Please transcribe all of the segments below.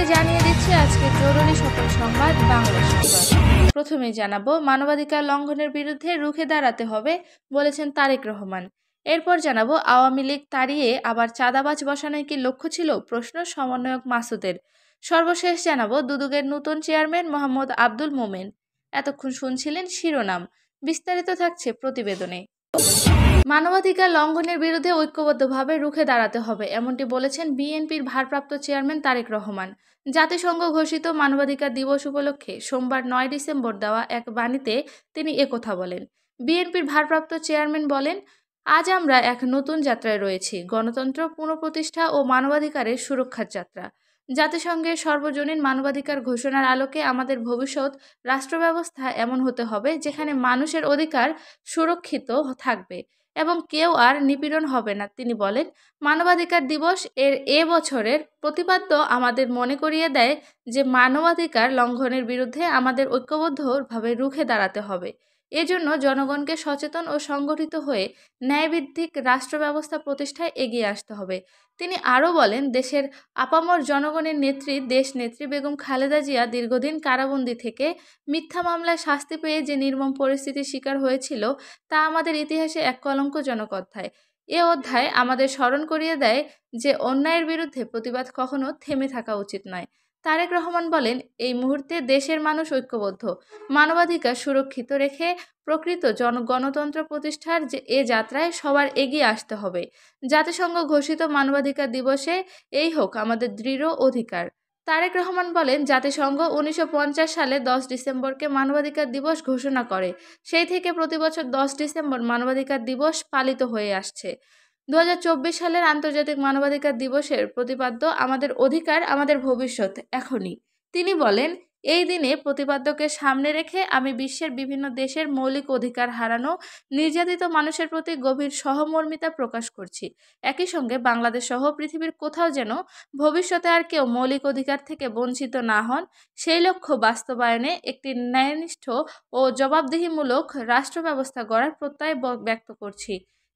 শুরুতে জানিয়ে দিচ্ছি আজকে জরুরি সকল সংবাদ বাংলা সংবাদ। প্রথমেই জানাব, মানবাধিকার লঙ্ঘনের বিরুদ্ধে রুখে দাঁড়াতে হবে বলেছেন তারেক রহমান। এরপর জানাব, আওয়ামী লীগ তাড়িয়ে আবার চাঁদাবাজ বসানোয় কি লক্ষ্য ছিল? প্রশ্ন সমন্বয়ক মাসুদের। সর্বশেষ জানাব দুদুগের নতুন চেয়ারম্যান মোহাম্মদ আব্দুল মোমেন। এতক্ষণ শুনছিলেন শিরোনাম। বিস্তারিত থাকছে প্রতিবেদনে। মানবাধিকার লঙ্ঘনের বিরুদ্ধে ঐক্যবদ্ধভাবে রুখে দাঁড়াতে হবে, এমনটি বলেছেন বিএনপির ভারপ্রাপ্ত চেয়ারম্যান তারেক রহমান। জাতিসংঘ ঘোষিত মানবাধিকার দিবস উপলক্ষে সোমবার নয় ডিসেম্বর দেওয়া এক বাণীতে তিনি একথা বলেন। বিএনপির ভারপ্রাপ্ত চেয়ারম্যান বলেন, আজ আমরা এক নতুন যাত্রায় রয়েছি, গণতন্ত্র, পুনঃপ্রতিষ্ঠা ও মানবাধিকারের সুরক্ষার যাত্রা। জাতিসংঘের সর্বজনীন মানবাধিকার ঘোষণার আলোকে আমাদের ভবিষ্যৎ রাষ্ট্র ব্যবস্থা এমন হতে হবে, যেখানে মানুষের অধিকার সুরক্ষিত থাকবে। এবং কেউ আর নিপীড়ন হবে না। তিনি বলেন, মানবাধিকার দিবস এর এ বছরের প্রতিপাদ্য আমাদের মনে করিয়ে দেয় যে মানবাধিকার লঙ্ঘনের বিরুদ্ধে আমাদের ঐক্যবদ্ধভাবে রুখে দাঁড়াতে হবে। এজন্য জনগণকে সচেতন ও সংগঠিত হয়ে ন্যায়ভিত্তিক রাষ্ট্র ব্যবস্থা প্রতিষ্ঠায় এগিয়ে আসতে হবে। তিনি আরও বলেন, দেশের আপামর জনগণের নেত্রী দেশ নেত্রী বেগম খালেদা জিয়া দীর্ঘদিন কারাবন্দি থেকে মিথ্যা মামলায় শাস্তি পেয়ে যে নির্মম পরিস্থিতির শিকার হয়েছিল তা আমাদের ইতিহাসে এক কলঙ্কজনক অধ্যায়। এ অধ্যায় আমাদের স্মরণ করিয়ে দেয় যে অন্যায়ের বিরুদ্ধে প্রতিবাদ কখনো থেমে থাকা উচিত নয়। তারেক রহমান বলেন, এই মুহূর্তে দেশের মানুষ ঐক্যবদ্ধ। মানবাধিকার সুরক্ষিত রেখে প্রকৃত জন, গণতন্ত্র প্রতিষ্ঠার যে, এ যাত্রায় সবার এগিয়ে আসতে হবে। জাতিসংঘ ঘোষিত মানবাধিকার দিবসে এই হোক আমাদের দৃঢ় অধিকার। তারেক রহমান বলেন, জাতিসংঘ উনিশশো পঞ্চাশ সালে দশ ডিসেম্বরকে মানবাধিকার দিবস ঘোষণা করে। সেই থেকে প্রতি বছর দশ ডিসেম্বর মানবাধিকার দিবস পালিত হয়ে আসছে। দু হাজার চব্বিশ সালের আন্তর্জাতিক মানবাধিকার দিবসের প্রতিপাদ্য আমাদের অধিকার, আমাদের ভবিষ্যৎ, এখনই। তিনি বলেন, এই দিনে প্রতিপাদ্যকে সামনে রেখে আমি বিশ্বের বিভিন্ন দেশের মৌলিক অধিকার হারানো নির্যাতিত মানুষের প্রতি গভীর সহমর্মিতা প্রকাশ করছি। একই সঙ্গে বাংলাদেশ সহ পৃথিবীর কোথাও যেন ভবিষ্যতে আর কেউ মৌলিক অধিকার থেকে বঞ্চিত না হন, সেই লক্ষ্য বাস্তবায়নে একটি ন্যায়নিষ্ঠ ও জবাবদিহিমূলক রাষ্ট্র ব্যবস্থা গড়ার প্রত্যয় ব্যক্ত করছি।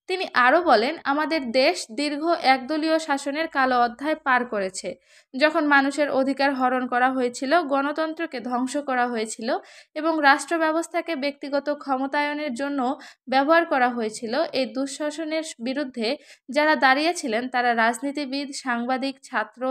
তিনি আরও বলেন, আমাদের দেশ দীর্ঘ একদলীয় শাসনের কালো অধ্যায় পার করেছে। যখন মানুষের অধিকার হরণ করা হয়েছিল, গণতন্ত্রকে ধ্বংস করা হয়েছিল এবং রাষ্ট্র ব্যবস্থাকে ব্যক্তিগত ক্ষমতায়নের জন্য ব্যবহার করা হয়েছিল, এই দুঃশাসনের বিরুদ্ধে যারা দাঁড়িয়েছিলেন, তারা রাজনীতিবিদ, সাংবাদিক, ছাত্র,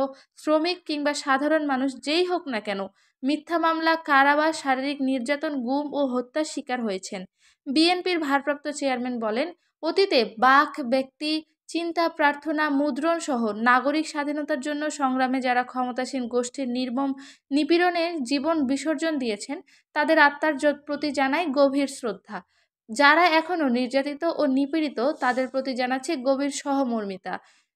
শ্রমিক কিংবা সাধারণ মানুষ যেই হোক না কেন, মিথ্যা মামলা, কারাবাস, শারীরিক নির্যাতন, গুম ও হত্যার শিকার হয়েছেন। বিএনপির ভারপ্রাপ্ত চেয়ারম্যান বলেন, অতীতে বাক, ব্যক্তি, চিন্তা, প্রার্থনা, মুদ্রণ সহ নাগরিক স্বাধীনতার জন্য সংগ্রামে যারা ক্ষমতাসীন, গোষ্ঠীর নির্মম নিপীড়নের জীবন বিসর্জন দিয়েছেন, তাদের আত্মার প্রতি জানায় গভীর শ্রদ্ধা। যারা এখনও নির্যাতিত ও নিপীড়িত, তাদের প্রতি জানাচ্ছে গভীর সহমর্মিতা।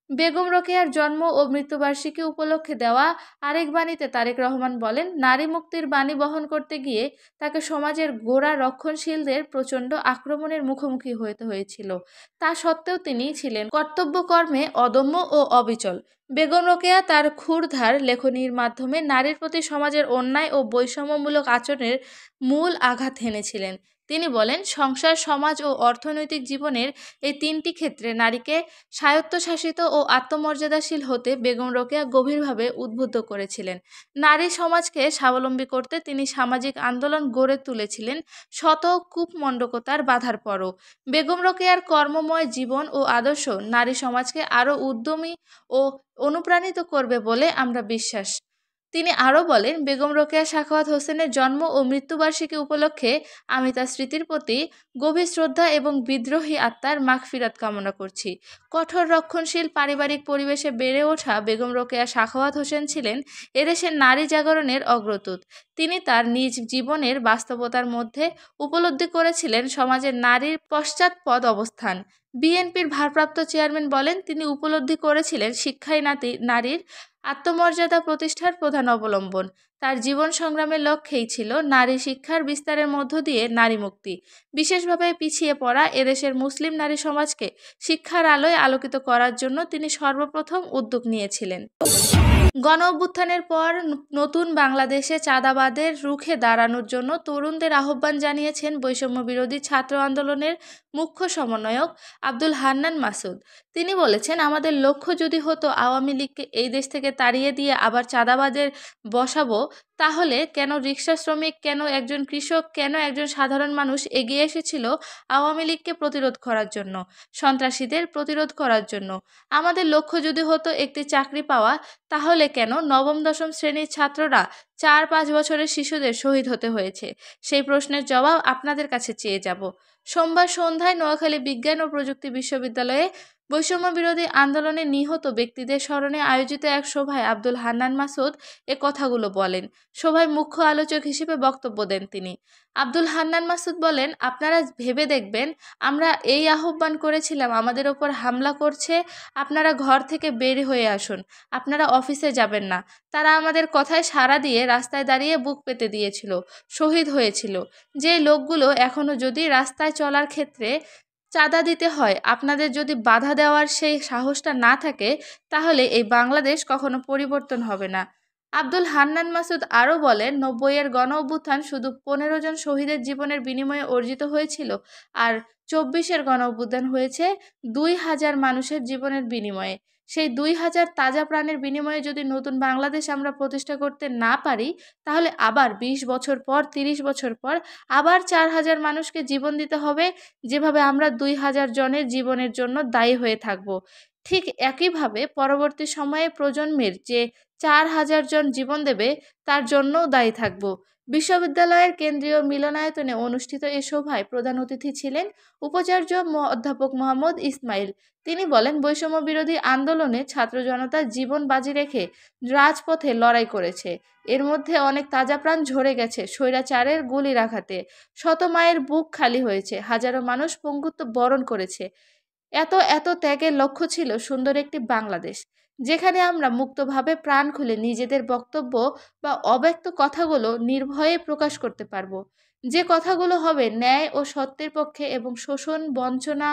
বেগম রোকেয়ার জন্ম ও মৃত্যুবার্ষিকী উপলক্ষে দেওয়া আরেক বাণীতে তারেক রহমান বলেন, নারী মুক্তির বাণী বহন করতে গিয়ে তাকে সমাজের গোড়া রক্ষণশীলদের প্রচণ্ড আক্রমণের মুখোমুখি হতে হয়েছিল। তা সত্ত্বেও তিনি ছিলেন কর্তব্যকর্মে অদম্য ও অবিচল। বেগম রোকেয়া তার ক্ষুরধার লেখনীর মাধ্যমে নারীর প্রতি সমাজের অন্যায় ও বৈষম্যমূলক আচরণের মূল আঘাত হেনেছিলেন। তিনি বলেন, সংসার, সমাজ ও অর্থনৈতিক জীবনের এই তিনটি ক্ষেত্রে নারীকে স্বায়ত্তশাসিত ও আত্মমর্যাদাশীল হতে বেগম রোকেয়া গভীরভাবে উদ্বুদ্ধ করেছিলেন। নারী সমাজকে স্বাবলম্বী করতে তিনি সামাজিক আন্দোলন গড়ে তুলেছিলেন শত কূপমণ্ডকতার বাধার পরও। বেগম রোকেয়ার কর্মময় জীবন ও আদর্শ নারী সমাজকে আরও উদ্যমী ও অনুপ্রাণিত করবে বলে আমরা বিশ্বাস তিনি আরও বলেন, বেগম রোকেয়া সাখাওয়াত হোসেনের জন্ম ও মৃত্যুবার্ষিকী উপলক্ষে আমি তার স্মৃতির প্রতি গভীর শ্রদ্ধা এবং বিদ্রোহী আত্মার মাগফিরাত কামনা করছি। কঠোর, রক্ষণশীল, পারিবারিক পরিবেশে বেড়ে ওঠা বেগম রোকেয়া সাখাওয়াত হোসেন ছিলেন এদেশের নারী জাগরণের অগ্রদূত। তিনি তার নিজ জীবনের বাস্তবতার মধ্যে উপলব্ধি করেছিলেন সমাজের নারীর পশ্চাৎপদ অবস্থান। বিএনপির ভারপ্রাপ্ত চেয়ারম্যান বলেন, তিনি উপলব্ধি করেছিলেন শিক্ষাই নাতি, নারীর আত্মমর্যাদা প্রতিষ্ঠার প্রধান অবলম্বন। তার জীবন সংগ্রামের লক্ষ্যেই ছিল নারী শিক্ষার বিস্তারের মধ্য দিয়ে নারী মুক্তি। বিশেষভাবে পিছিয়ে পড়া এদেশের মুসলিম নারী সমাজকে শিক্ষার আলোয় আলোকিত করার জন্য তিনি সর্বপ্রথম উদ্যোগ নিয়েছিলেন। গণ অভ্যুত্থানের পর নতুন বাংলাদেশে চাঁদাবাদের রুখে দাঁড়ানোর জন্য তরুণদের আহ্বান জানিয়েছেন বৈষম্য বিরোধী ছাত্র আন্দোলনের মুখ্য সমন্বয়ক আব্দুল হান্নান মাসুদ। তিনি বলেছেন, আমাদের লক্ষ্য যদি হতো আওয়ামী লীগকে এই দেশ থেকে তাড়িয়ে দিয়ে আবার চাঁদাবাদের বসাবো তাহলে কেন রিক্সা শ্রমিক, কেন একজন কৃষক, কেন একজন সাধারণ মানুষ এগিয়ে এসেছিল আওয়ামী লীগকে প্রতিরোধ করার জন্য, সন্ত্রাসীদের প্রতিরোধ করার জন্য? আমাদের লক্ষ্য যদি হতো একটি চাকরি পাওয়া, তাহলে কেন নবম, দশম শ্রেণির ছাত্ররা চার, পাঁচ বছরের শিশুদের শহীদ হতে হয়েছে? সেই প্রশ্নের জবাব আপনাদের কাছে চেয়ে যাব। সোমবার সন্ধ্যায় নোয়াখালী বিজ্ঞান ও প্রযুক্তি বিশ্ববিদ্যালয়ে বৈষম্য বিরোধী আন্দোলনে নিহত ব্যক্তিদের স্মরণে আয়োজিত এক সভায় আব্দুল হান্নান মাসুদ এ কথাগুলো বলেন। সভায় মুখ্য আলোচক হিসেবে বক্তব্য দেন তিনি। আব্দুল হান্নান মাসুদ বলেন, আপনারা ভেবে দেখবেন, আমরা এই আহ্বান করেছিলাম, আমাদের ওপর হামলা করছে, আপনারা ঘর থেকে বের হয়ে আসুন, আপনারা অফিসে যাবেন না। তারা আমাদের কথায় সাড়া দিয়ে রাস্তায় দাঁড়িয়ে বুক পেতে দিয়েছিল, শহীদ হয়েছিল। যে লোকগুলো এখনও যদি রাস্তায় চলার ক্ষেত্রে চাঁদা দিতে হয়। আপনাদের যদি বাধা দেওয়ার সেই সাহসটা না থাকে, তাহলে এই বাংলাদেশ কখনো পরিবর্তন হবে না। আব্দুল হান্নান মাসুদ আরও বলেন নব্বইয়ের গণ অভ্যুত্থান শুধু পনেরো জন শহীদের জীবনের বিনিময়ে অর্জিত হয়েছিল আর চব্বিশের গণ অভ্যুত্থান হয়েছে দুই হাজার মানুষের জীবনের বিনিময়ে। সেই দুই হাজার তাজা প্রাণের বিনিময়ে যদি নতুন বাংলাদেশ আমরা প্রতিষ্ঠা করতে না পারি, তাহলে আবার ২০ বছর পর ৩০ বছর পর আবার চার হাজার মানুষকে জীবন দিতে হবে, যেভাবে আমরা দুই হাজার জনের জীবনের জন্য দায়ী হয়ে থাকব। ঠিক একইভাবে পরবর্তী সময়ে প্রজন্মের যে চার হাজার জন জীবন দেবে, তার জন্যও দায়ী থাকব। বিশ্ববিদ্যালয়ের কেন্দ্রীয় মিলনায়তনে অনুষ্ঠিত এ সভায় প্রধান অতিথি ছিলেন উপাচার্য অধ্যাপক মোহাম্মদ ইসমাইল। তিনি বলেন বৈষম্য বিরোধী আন্দোলনে ছাত্র জনতা জীবন বাজি রেখে রাজপথে লড়াই করেছে। এর মধ্যে অনেক তাজা প্রাণ ঝরে গেছে স্বৈরাচারের গুলি রাখাতে শত মায়ের বুক খালি হয়েছে, হাজারো মানুষ পঙ্গুত্ব বরণ করেছে। এত এত ত্যাগের লক্ষ্য ছিল সুন্দর একটি বাংলাদেশ। যেখানে আমরা মুক্তভাবে প্রাণ খুলে নিজেদের বক্তব্য বা অব্যক্ত কথাগুলো নির্ভয়ে প্রকাশ করতে পারব। যে কথাগুলো হবে ন্যায় ও সত্যের পক্ষে এবং শোষণ, বঞ্চনা,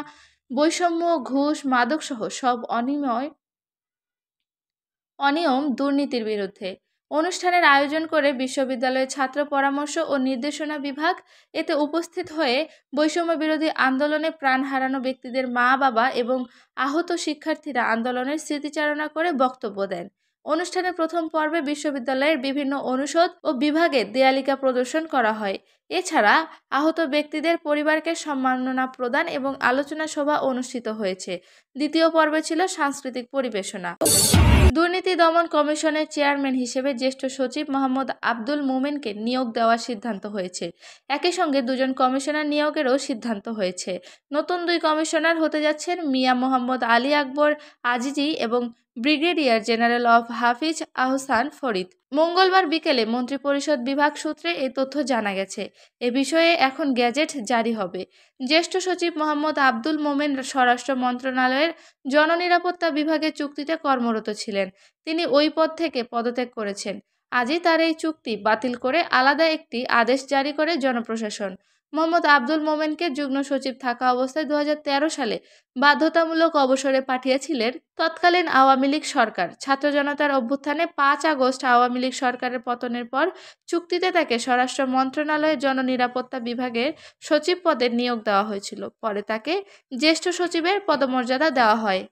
বৈষম্য, ঘুষ, মাদকসহ সব অনিময়, অনিয়ম, দুর্নীতির বিরুদ্ধে। অনুষ্ঠানের আয়োজন করে বিশ্ববিদ্যালয়ের ছাত্র পরামর্শ ও নির্দেশনা বিভাগ এতে উপস্থিত হয়ে বৈষম্য বিরোধী আন্দোলনে প্রাণ হারানো ব্যক্তিদের মা, বাবা এবং আহত শিক্ষার্থীরা আন্দোলনের স্মৃতিচারণা করে বক্তব্য দেন। অনুষ্ঠানের প্রথম পর্বে বিশ্ববিদ্যালয়ের বিভিন্ন অনুষদ ও বিভাগে দেয়ালিকা প্রদর্শন করা হয়। এছাড়া আহত ব্যক্তিদের পরিবারকে সম্মাননা প্রদান এবং আলোচনা সভা অনুষ্ঠিত হয়েছে। দ্বিতীয় পর্বে ছিল সাংস্কৃতিক পরিবেশনা। দুর্নীতি দমন কমিশনের চেয়ারম্যান হিসেবে জ্যেষ্ঠ সচিব মোহাম্মদ আব্দুল মোমেনকে নিয়োগ দেওয়ার সিদ্ধান্ত হয়েছে। একই সঙ্গে দুজন কমিশনার নিয়োগেরও সিদ্ধান্ত হয়েছে। নতুন দুই কমিশনার হতে যাচ্ছেন মিয়া মোহাম্মদ আলী আকবর, আজিজি এবং brigadier general of Hafiz Ahsan Farid. মঙ্গলবার বিকেলে মন্ত্রিপরিষদ বিভাগ সূত্রে এই তথ্য জানা গেছে। এ বিষয়ে এখন গ্যাজেট জারি হবে। জ্যেষ্ঠ সচিব মোহাম্মদ আব্দুল মোমেন স্বরাষ্ট্র মন্ত্রণালয়ের জননিরাপত্তা বিভাগের চুক্তিতে কর্মরত ছিলেন। তিনি ওই পদ থেকে পদত্যাগ করেছেন। আজই তার এই চুক্তি বাতিল করে আলাদা একটি আদেশ জারি করে জনপ্রশাসন। মোহাম্মদ আব্দুল মোমেনকে যুগ্ম সচিব থাকা অবস্থায় দু হাজার তেরো সালে বাধ্যতামূলক অবসরে পাঠিয়েছিলেন তৎকালীন আওয়ামী লীগ সরকার। ছাত্র জনতার অভ্যুত্থানে পাঁচ আগস্ট আওয়ামী লীগ সরকারের পতনের পর চুক্তিতে তাকে স্বরাষ্ট্র মন্ত্রণালয়ের জননিরাপত্তা বিভাগের সচিব পদে নিয়োগ দেওয়া হয়েছিল। পরে তাকে জ্যেষ্ঠ সচিবের পদমর্যাদা দেওয়া হয়।